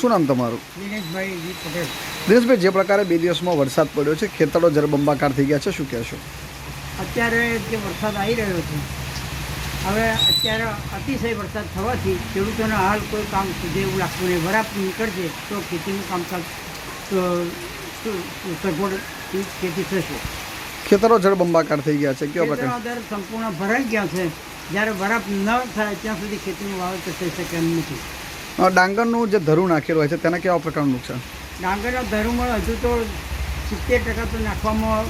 શું નામ તમારું? દિનેશભાઈ જી પ્રકારે બે દિવસમાં વરસાદ પડ્યો છે ખેતરો જરબંબાકાર થઈ ગયા છે શું કહેશો? અત્યારે જે વરસાદ આવી રહ્યો છે હવે અત્યારે અતિશય વરસાદ થવાથી ખેડૂતોને હાલ કોઈ કામ સુધે એવું લાગતું નહીં. વરાપ નીકળશે તો ખેતીનું કામકાજ તો સુ- સુ- ખેતી થશે. ખેતરો જળબંબાકાર થઈ ગયા છે કેવા પ્રકાર? સંપૂર્ણ ભરાઈ ગયા છે. જ્યારે વરાપ ન થાય ત્યાં સુધી ખેતીનું વાવેતર થઈ શકે એમ નથી. ડાંગરનું જે ધરું નાખેલું હોય છે તેના કેવા પ્રકારનું નુકસાન ડાંગરના ધરુમાં હજુ તો સિત્તેર ટકા તો નાખવામાં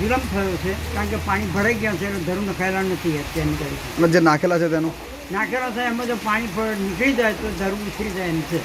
વિલંબ થયો છે કારણ કે પાણી ભરાઈ ગયા છે એટલે ધરું નખાયેલા નથી અત્યારની તારીખે. જે નાખેલા છે તેનું? નાખેલા છે એમાં જો પાણી નીકળી જાય તો ધરું નીકળી જાય એમ છે.